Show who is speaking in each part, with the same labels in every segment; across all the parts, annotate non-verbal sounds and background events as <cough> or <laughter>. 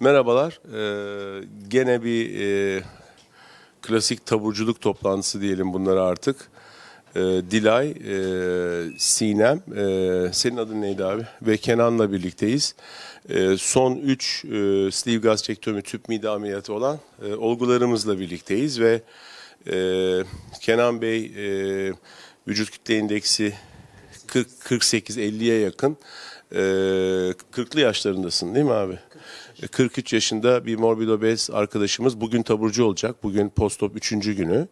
Speaker 1: Merhabalar. Ee, gene bir e, klasik taburculuk toplantısı diyelim bunlara artık. Ee, Dilay, e, Sinem, e, senin adın neydi abi? Ve Kenan'la birlikteyiz. E, son 3 e, sleeve gastrektomi tüp mide ameliyatı olan e, olgularımızla birlikteyiz ve e, Kenan Bey e, vücut kütle indeksi 40 48-50'ye yakın. E, 40'lı yaşlarındasın değil mi abi? E, 43 yaşında bir morbid obez arkadaşımız bugün taburcu olacak. Bugün postop 3. günü.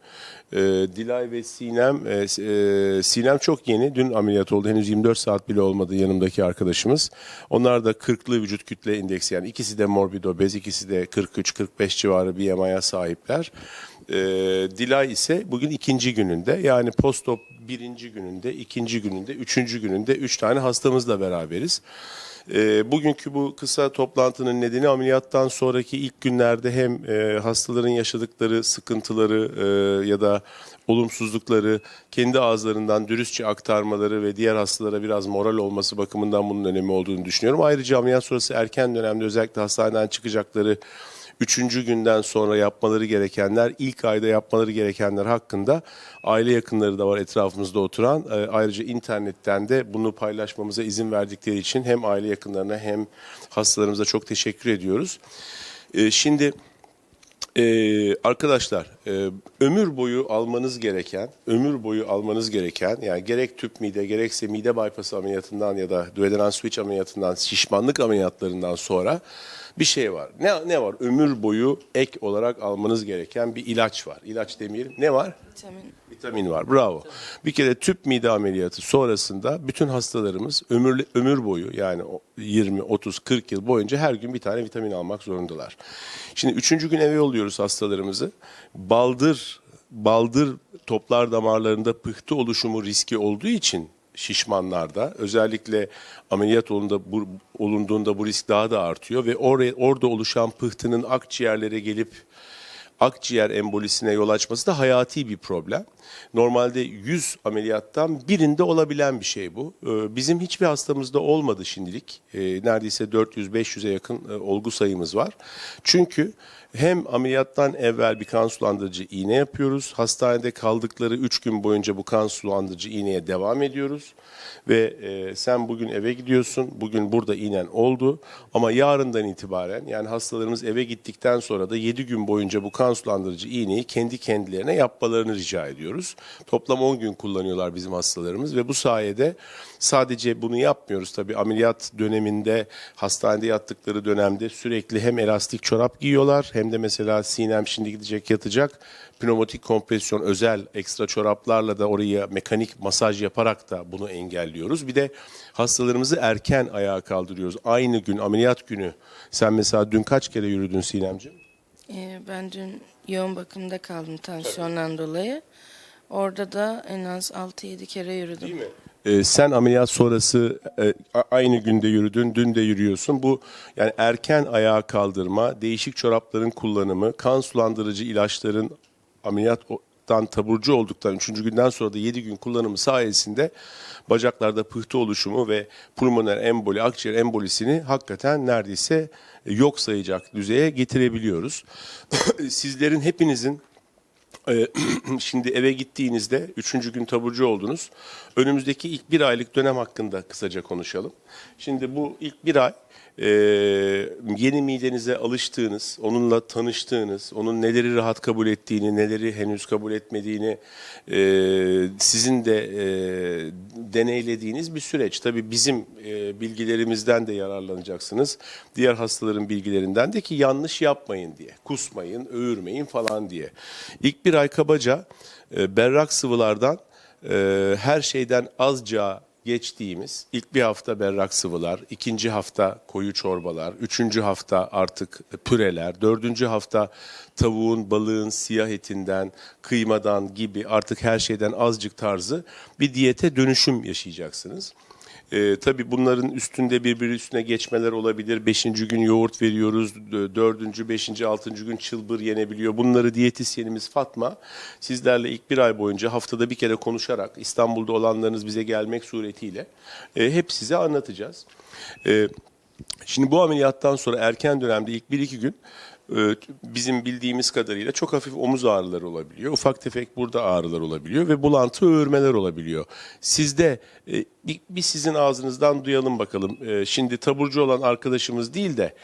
Speaker 1: E, Dilay ve Sinem, e, e, Sinem çok yeni. Dün ameliyat oldu. Henüz 24 saat bile olmadı yanımdaki arkadaşımız. Onlar da 40'lı vücut kütle indeksi yani ikisi de morbid obez, ikisi de 43-45 civarı BMI'ye sahipler. E, Dilay ise bugün ikinci gününde yani postop birinci gününde, ikinci gününde, üçüncü gününde üç tane hastamızla beraberiz. E, bugünkü bu kısa toplantının nedeni ameliyattan sonraki ilk günlerde hem e, hastaların yaşadıkları sıkıntıları e, ya da olumsuzlukları kendi ağızlarından dürüstçe aktarmaları ve diğer hastalara biraz moral olması bakımından bunun önemi olduğunu düşünüyorum. Ayrıca ameliyat sonrası erken dönemde özellikle hastaneden çıkacakları Üçüncü günden sonra yapmaları gerekenler, ilk ayda yapmaları gerekenler hakkında aile yakınları da var etrafımızda oturan. Ee, Ayrıca internetten de bunu paylaşmamıza izin verdikleri için hem aile yakınlarına hem hastalarımıza çok teşekkür ediyoruz. Ee, Şimdi ee, arkadaşlar e, ömür boyu almanız gereken, ömür boyu almanız gereken yani gerek tüp mide gerekse mide bypass ameliyatından ya da duodenal switch ameliyatından şişmanlık ameliyatlarından sonra bir şey var. Ne, ne var? Ömür boyu ek olarak almanız gereken bir ilaç var. İlaç demeyelim. Ne var?
Speaker 2: Vitamin.
Speaker 1: Vitamin var. Bravo. Bir kere tüp mide ameliyatı sonrasında bütün hastalarımız ömür ömür boyu yani o 20, 30, 40 yıl boyunca her gün bir tane vitamin almak zorundalar. Şimdi üçüncü gün eve yolluyoruz hastalarımızı. Baldır baldır toplar damarlarında pıhtı oluşumu riski olduğu için şişmanlarda. Özellikle ameliyat olunda, bu, olunduğunda bu risk daha da artıyor ve oraya, orada oluşan pıhtının akciğerlere gelip akciğer embolisine yol açması da hayati bir problem. Normalde 100 ameliyattan birinde olabilen bir şey bu. Ee, Bizim hiçbir hastamızda olmadı şimdilik. Ee, Neredeyse 400-500'e yakın e, olgu sayımız var. Çünkü hem ameliyattan evvel bir kan sulandırıcı iğne yapıyoruz. Hastanede kaldıkları 3 gün boyunca bu kan sulandırıcı iğneye devam ediyoruz. Ve e, sen bugün eve gidiyorsun. Bugün burada iğnen oldu. Ama yarından itibaren yani hastalarımız eve gittikten sonra da 7 gün boyunca bu kan sulandırıcı iğneyi kendi kendilerine yapmalarını rica ediyoruz. Toplam 10 gün kullanıyorlar bizim hastalarımız ve bu sayede sadece bunu yapmıyoruz tabii ameliyat döneminde hastanede yattıkları dönemde sürekli hem elastik çorap giyiyorlar hem de mesela Sinem şimdi gidecek yatacak pneumatik kompresyon özel ekstra çoraplarla da oraya mekanik masaj yaparak da bunu engelliyoruz. Bir de hastalarımızı erken ayağa kaldırıyoruz. Aynı gün ameliyat günü. Sen mesela dün kaç kere yürüdün Sinemciğim?
Speaker 2: Ee, ben dün yoğun bakımda kaldım tansiyondan dolayı. Orada da en az 6-7 kere yürüdüm.
Speaker 1: Ee, sen ameliyat sonrası e, a- aynı günde yürüdün, dün de yürüyorsun. Bu yani erken ayağa kaldırma, değişik çorapların kullanımı, kan sulandırıcı ilaçların ameliyattan taburcu olduktan 3. günden sonra da 7 gün kullanımı sayesinde bacaklarda pıhtı oluşumu ve pulmoner emboli, akciğer embolisini hakikaten neredeyse yok sayacak düzeye getirebiliyoruz. <coughs> Sizlerin hepinizin ee, <clears throat> Şimdi eve gittiğinizde üçüncü gün taburcu oldunuz. Önümüzdeki ilk bir aylık dönem hakkında kısaca konuşalım. Şimdi bu ilk bir ay e, yeni midenize alıştığınız, onunla tanıştığınız, onun neleri rahat kabul ettiğini, neleri henüz kabul etmediğini e, sizin de e, deneylediğiniz bir süreç. Tabii bizim e, bilgilerimizden de yararlanacaksınız. Diğer hastaların bilgilerinden de ki yanlış yapmayın diye. Kusmayın, öğürmeyin falan diye. İlk bir ay kabaca e, berrak sıvılardan e, her şeyden azca geçtiğimiz ilk bir hafta berrak sıvılar, ikinci hafta koyu çorbalar, üçüncü hafta artık püreler, dördüncü hafta tavuğun, balığın, siyah etinden, kıymadan gibi artık her şeyden azıcık tarzı bir diyete dönüşüm yaşayacaksınız. Ee, tabii bunların üstünde birbiri üstüne geçmeler olabilir. Beşinci gün yoğurt veriyoruz. dö- Dördüncü, beşinci, altıncı gün çılbır yenebiliyor. Bunları diyetisyenimiz Fatma sizlerle ilk bir ay boyunca haftada bir kere konuşarak İstanbul'da olanlarınız bize gelmek suretiyle e, hep size anlatacağız. E, Şimdi bu ameliyattan sonra erken dönemde ilk 1-2 gün e, bizim bildiğimiz kadarıyla çok hafif omuz ağrıları olabiliyor. Ufak tefek burada ağrılar olabiliyor ve bulantı öğürmeler olabiliyor. Sizde e, bir, sizin ağzınızdan duyalım bakalım. E, Şimdi taburcu olan arkadaşımız değil de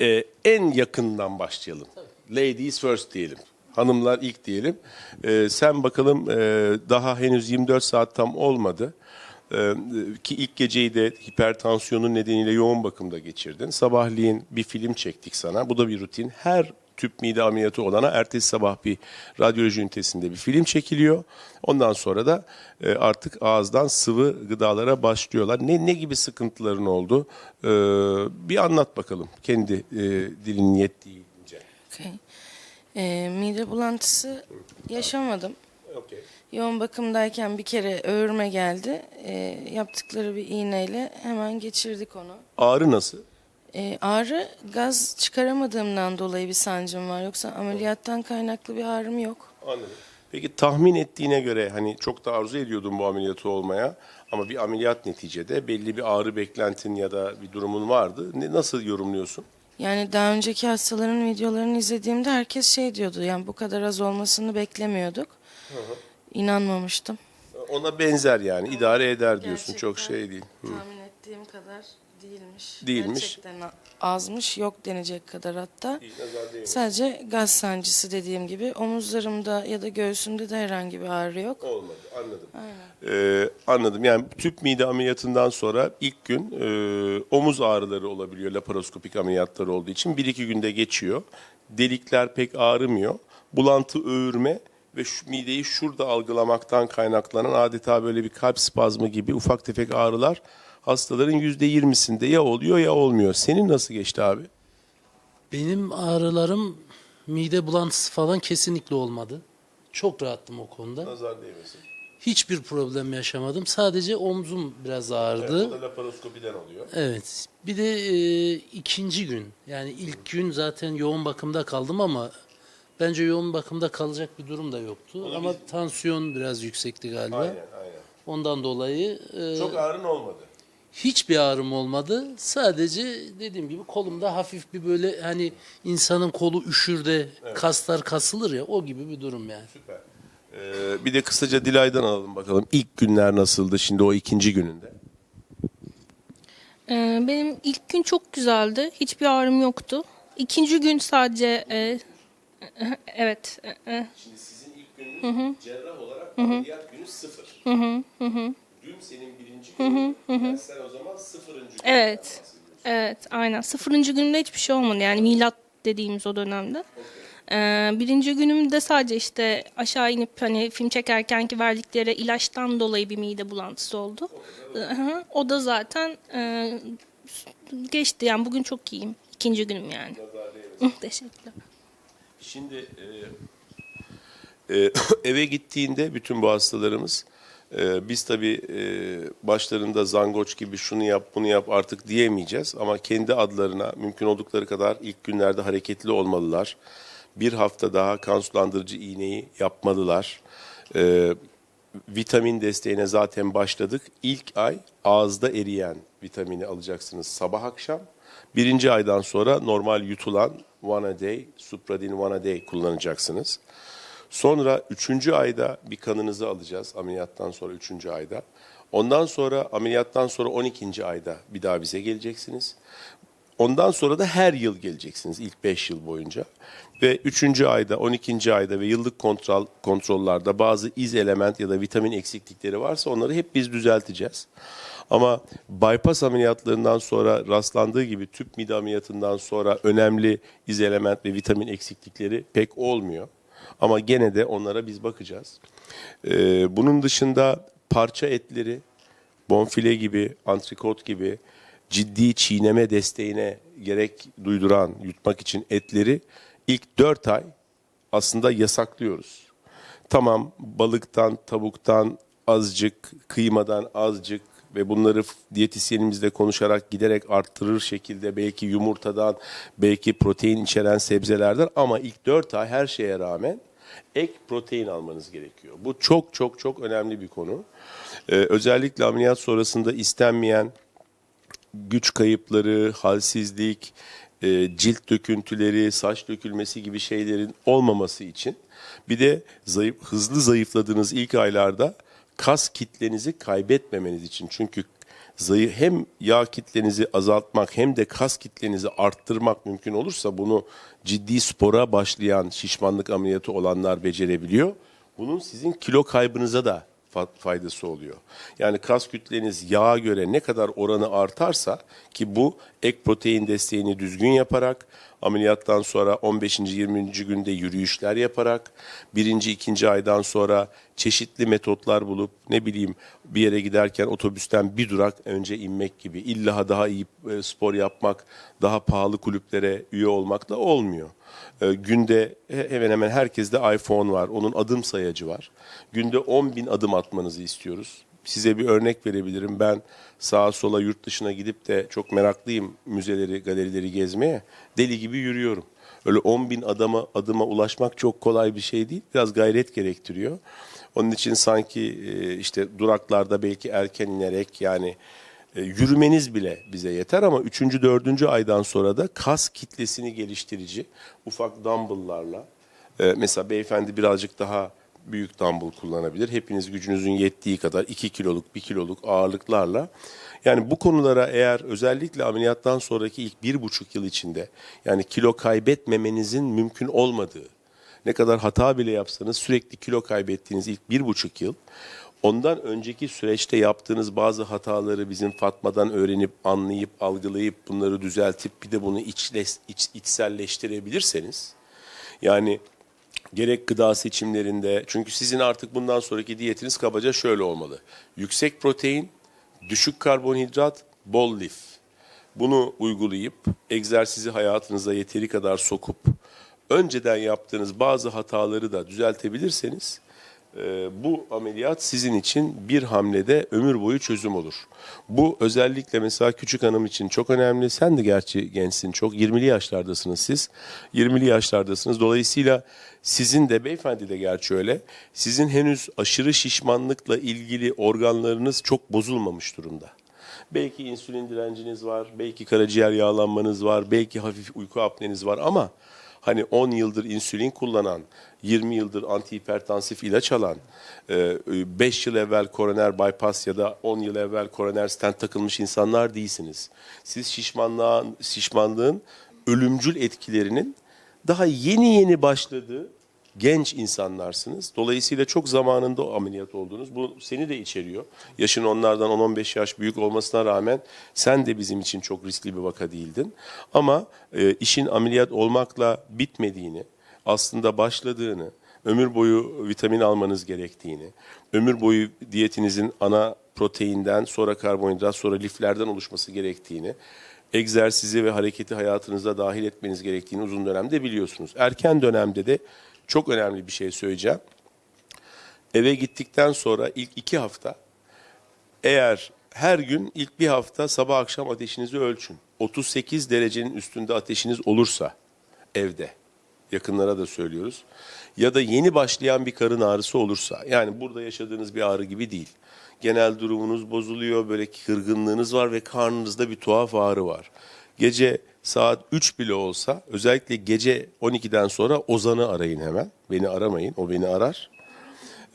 Speaker 1: e, en yakından başlayalım. Ladies first diyelim. Hanımlar ilk diyelim. Sen bakalım daha henüz 24 saat tam olmadı. Ee, ki ilk geceyi de hipertansiyonun nedeniyle yoğun bakımda geçirdin. Sabahleyin bir film çektik sana. Bu da bir rutin. Her tüp mide ameliyatı olana ertesi sabah bir radyoloji ünitesinde bir film çekiliyor. Ondan sonra da e, artık ağızdan sıvı gıdalara başlıyorlar. Ne ne gibi sıkıntıların oldu? Ee, bir anlat bakalım kendi e, dilinin yettiğince.
Speaker 2: Okey. Ee, mide bulantısı yaşamadım.
Speaker 1: Okay.
Speaker 2: Yoğun bakımdayken bir kere öğürme geldi. Ee, yaptıkları bir iğneyle hemen geçirdik onu.
Speaker 1: Ağrı nasıl?
Speaker 2: Ee, ağrı gaz çıkaramadığımdan dolayı bir sancım var. Yoksa ameliyattan kaynaklı bir ağrım yok.
Speaker 1: Anladım. Peki tahmin ettiğine göre hani çok da arzu ediyordun bu ameliyatı olmaya ama bir ameliyat neticede belli bir ağrı beklentin ya da bir durumun vardı. Ne, nasıl yorumluyorsun?
Speaker 2: Yani daha önceki hastaların videolarını izlediğimde herkes şey diyordu. Yani bu kadar az olmasını beklemiyorduk. İnanmamıştım.
Speaker 1: Ona benzer yani idare eder diyorsun
Speaker 2: Gerçekten
Speaker 1: çok şey değil. Hı.
Speaker 2: Tahmin ettiğim kadar değilmiş.
Speaker 1: Değilmiş.
Speaker 2: Gerçekten azmış yok denecek kadar hatta.
Speaker 1: nazar değmesin.
Speaker 2: Sadece gaz sancısı dediğim gibi omuzlarımda ya da göğsümde de herhangi bir ağrı yok.
Speaker 1: Olmadı anladım. Ee, anladım yani tüp mide ameliyatından sonra ilk gün e, omuz ağrıları olabiliyor laparoskopik ameliyatlar olduğu için. Bir iki günde geçiyor. Delikler pek ağrımıyor. Bulantı öğürme ve şu mideyi şurada algılamaktan kaynaklanan adeta böyle bir kalp spazmı gibi ufak tefek ağrılar hastaların yüzde yirmisinde ya oluyor ya olmuyor. Senin nasıl geçti abi?
Speaker 3: Benim ağrılarım mide bulantısı falan kesinlikle olmadı. Çok rahattım o konuda.
Speaker 1: Nazar değmesin.
Speaker 3: Hiçbir problem yaşamadım. Sadece omzum biraz ağrıdı.
Speaker 1: da laparoskopiden oluyor.
Speaker 3: Evet. Bir de e, ikinci gün yani ilk gün zaten yoğun bakımda kaldım ama bence yoğun bakımda kalacak bir durum da yoktu. Ama tansiyon biraz yüksekti galiba.
Speaker 1: aynen.
Speaker 3: Ondan dolayı e,
Speaker 1: Çok ağrın olmadı.
Speaker 3: hiçbir ağrım olmadı. Sadece dediğim gibi kolumda hafif bir böyle hani insanın kolu üşür de kaslar kasılır ya o gibi bir durum yani.
Speaker 1: Süper. Ee, bir de kısaca Dilay'dan alalım bakalım. İlk günler nasıldı şimdi o ikinci gününde?
Speaker 4: Ee, benim ilk gün çok güzeldi. Hiçbir ağrım yoktu. İkinci gün sadece e, evet.
Speaker 1: Şimdi sizin ilk gününüz cerrah olarak ameliyat günü sıfır. Dün senin birinci günün. Yani sen o zaman sıfırıncı günden
Speaker 4: evet. evet aynen. Sıfırıncı günde hiçbir şey olmadı yani milat dediğimiz o dönemde. Ee, birinci günümde sadece işte aşağı inip hani film çekerkenki verdikleri ilaçtan dolayı bir mide bulantısı oldu. Hı, O da zaten e, geçti. Yani bugün çok iyiyim. İkinci günüm yani. Teşekkürler.
Speaker 1: Şimdi e, e, <laughs> eve gittiğinde bütün bu hastalarımız e, biz tabii e, başlarında zangoç gibi şunu yap bunu yap artık diyemeyeceğiz ama kendi adlarına mümkün oldukları kadar ilk günlerde hareketli olmalılar. Bir hafta daha kan sulandırıcı iğneyi yapmalılar. E, vitamin desteğine zaten başladık. İlk ay ağızda eriyen vitamini alacaksınız sabah akşam. Birinci aydan sonra normal yutulan one a day, supradin one a day kullanacaksınız. Sonra üçüncü ayda bir kanınızı alacağız ameliyattan sonra üçüncü ayda. Ondan sonra ameliyattan sonra 12. ayda bir daha bize geleceksiniz. Ondan sonra da her yıl geleceksiniz ilk 5 yıl boyunca. Ve 3. ayda, 12. ayda ve yıllık kontrol kontrollerde bazı iz element ya da vitamin eksiklikleri varsa onları hep biz düzelteceğiz. Ama bypass ameliyatlarından sonra rastlandığı gibi tüp mide ameliyatından sonra önemli iz element ve vitamin eksiklikleri pek olmuyor. Ama gene de onlara biz bakacağız. Ee, bunun dışında parça etleri, bonfile gibi, antrikot gibi ciddi çiğneme desteğine gerek duyduran, yutmak için etleri ilk 4 ay aslında yasaklıyoruz. Tamam balıktan, tavuktan azıcık, kıymadan azıcık ve bunları diyetisyenimizle konuşarak giderek arttırır şekilde belki yumurtadan, belki protein içeren sebzelerden ama ilk 4 ay her şeye rağmen ek protein almanız gerekiyor. Bu çok çok çok önemli bir konu. Ee, özellikle ameliyat sonrasında istenmeyen güç kayıpları, halsizlik, e, cilt döküntüleri, saç dökülmesi gibi şeylerin olmaması için bir de zayıf, hızlı zayıfladığınız ilk aylarda kas kitlenizi kaybetmemeniz için. Çünkü zayıf hem yağ kitlenizi azaltmak hem de kas kitlenizi arttırmak mümkün olursa bunu ciddi spora başlayan şişmanlık ameliyatı olanlar becerebiliyor. Bunun sizin kilo kaybınıza da fa- faydası oluyor. Yani kas kütleniz yağa göre ne kadar oranı artarsa ki bu ek protein desteğini düzgün yaparak ameliyattan sonra 15. 20. günde yürüyüşler yaparak birinci ikinci aydan sonra çeşitli metotlar bulup ne bileyim bir yere giderken otobüsten bir durak önce inmek gibi illa daha iyi e, spor yapmak daha pahalı kulüplere üye olmakla olmuyor. E, günde he- hemen hemen herkeste iPhone var. Onun adım sayacı var. Günde 10 bin adım atmanızı istiyoruz. Size bir örnek verebilirim. Ben sağa sola yurt dışına gidip de çok meraklıyım müzeleri, galerileri gezmeye. Deli gibi yürüyorum. Öyle 10 bin adama, adıma ulaşmak çok kolay bir şey değil. Biraz gayret gerektiriyor. Onun için sanki e, işte duraklarda belki erken inerek yani e, yürümeniz bile bize yeter ama 3. 4. aydan sonra da kas kitlesini geliştirici ufak dumbbell'larla e, mesela beyefendi birazcık daha büyük dumbbell kullanabilir. Hepiniz gücünüzün yettiği kadar 2 kiloluk 1 kiloluk ağırlıklarla yani bu konulara eğer özellikle ameliyattan sonraki ilk bir buçuk yıl içinde yani kilo kaybetmemenizin mümkün olmadığı ne kadar hata bile yapsanız sürekli kilo kaybettiğiniz ilk bir buçuk yıl ondan önceki süreçte yaptığınız bazı hataları bizim Fatma'dan öğrenip anlayıp algılayıp bunları düzeltip bir de bunu içles, iç, içselleştirebilirseniz yani gerek gıda seçimlerinde çünkü sizin artık bundan sonraki diyetiniz kabaca şöyle olmalı. Yüksek protein, düşük karbonhidrat, bol lif. Bunu uygulayıp egzersizi hayatınıza yeteri kadar sokup önceden yaptığınız bazı hataları da düzeltebilirseniz e, bu ameliyat sizin için bir hamlede ömür boyu çözüm olur. Bu özellikle mesela küçük hanım için çok önemli. Sen de gerçi gençsin çok. 20'li yaşlardasınız siz. 20'li yaşlardasınız. Dolayısıyla sizin de beyefendi de gerçi öyle. Sizin henüz aşırı şişmanlıkla ilgili organlarınız çok bozulmamış durumda. Belki insülin direnciniz var, belki karaciğer yağlanmanız var, belki hafif uyku apneniz var ama hani 10 yıldır insülin kullanan, 20 yıldır antihipertansif ilaç alan, 5 yıl evvel koroner bypass ya da 10 yıl evvel koroner stent takılmış insanlar değilsiniz. Siz şişmanlığın, şişmanlığın ölümcül etkilerinin daha yeni yeni başladığı genç insanlarsınız. Dolayısıyla çok zamanında ameliyat oldunuz. Bu seni de içeriyor. Yaşın onlardan 10-15 yaş büyük olmasına rağmen sen de bizim için çok riskli bir vaka değildin. Ama e, işin ameliyat olmakla bitmediğini, aslında başladığını, ömür boyu vitamin almanız gerektiğini, ömür boyu diyetinizin ana proteinden, sonra karbonhidrat, sonra liflerden oluşması gerektiğini, egzersizi ve hareketi hayatınıza dahil etmeniz gerektiğini uzun dönemde biliyorsunuz. Erken dönemde de çok önemli bir şey söyleyeceğim. Eve gittikten sonra ilk iki hafta eğer her gün ilk bir hafta sabah akşam ateşinizi ölçün. 38 derecenin üstünde ateşiniz olursa evde yakınlara da söylüyoruz. Ya da yeni başlayan bir karın ağrısı olursa yani burada yaşadığınız bir ağrı gibi değil. Genel durumunuz bozuluyor, böyle kırgınlığınız var ve karnınızda bir tuhaf ağrı var. Gece saat 3 bile olsa özellikle gece 12'den sonra Ozan'ı arayın hemen. Beni aramayın, o beni arar.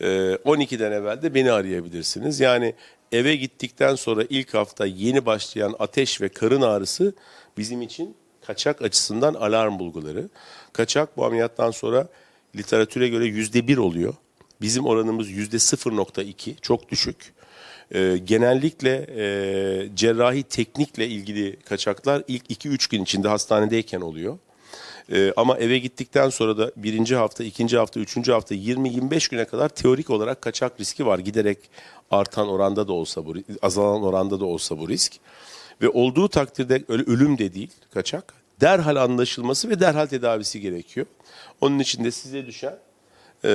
Speaker 1: Ee, 12'den evvel de beni arayabilirsiniz. Yani eve gittikten sonra ilk hafta yeni başlayan ateş ve karın ağrısı bizim için kaçak açısından alarm bulguları. Kaçak bu ameliyattan sonra literatüre göre yüzde bir oluyor. Bizim oranımız yüzde 0.2 çok düşük. Ee, genellikle e, cerrahi teknikle ilgili kaçaklar ilk 2-3 gün içinde hastanedeyken oluyor. Ee, ama eve gittikten sonra da birinci hafta, ikinci hafta, üçüncü hafta 20-25 güne kadar teorik olarak kaçak riski var. Giderek artan oranda da olsa bu, azalan oranda da olsa bu risk. Ve olduğu takdirde öyle ölüm de değil kaçak. Derhal anlaşılması ve derhal tedavisi gerekiyor. Onun için de size düşen ee,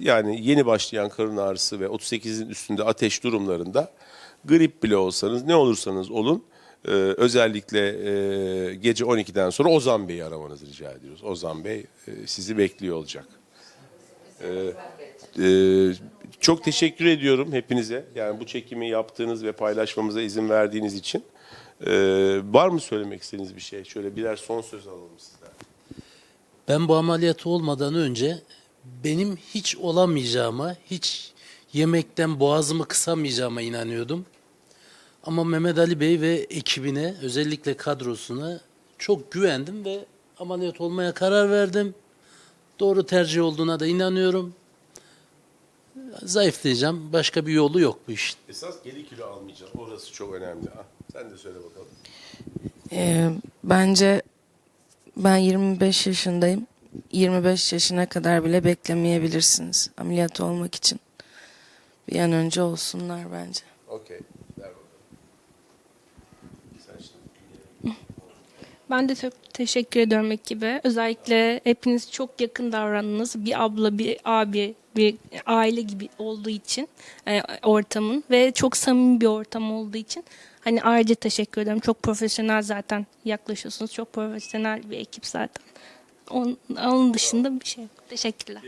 Speaker 1: yani yeni başlayan karın ağrısı ve 38'in üstünde ateş durumlarında grip bile olsanız ne olursanız olun e, özellikle e, gece 12'den sonra Ozan Bey'i aramanızı rica ediyoruz. Ozan Bey e, sizi bekliyor olacak. Ee, e, çok teşekkür ediyorum hepinize. Yani bu çekimi yaptığınız ve paylaşmamıza izin verdiğiniz için. Ee, var mı söylemek istediğiniz bir şey? Şöyle birer son söz alalım sizden.
Speaker 3: Ben bu ameliyatı olmadan önce benim hiç olamayacağıma, hiç yemekten boğazımı kısamayacağıma inanıyordum. Ama Mehmet Ali Bey ve ekibine, özellikle kadrosuna çok güvendim ve ameliyat olmaya karar verdim. Doğru tercih olduğuna da inanıyorum. Zayıflayacağım. Başka bir yolu yok bu işin.
Speaker 1: Esas geri kilo almayacağız. Orası çok önemli. Ha, sen de söyle bakalım.
Speaker 2: Ee, bence ben 25 yaşındayım. 25 yaşına kadar bile beklemeyebilirsiniz ameliyat olmak için. Bir an önce olsunlar bence.
Speaker 1: Okey.
Speaker 4: Ben de çok teşekkür ediyorum ekibe. Özellikle hepiniz çok yakın davrandınız. Bir abla, bir abi, bir aile gibi olduğu için e, ortamın ve çok samimi bir ortam olduğu için hani ayrıca teşekkür ederim. Çok profesyonel zaten yaklaşıyorsunuz. Çok profesyonel bir ekip zaten. Onun, onun dışında bir şey yok. Teşekkürler.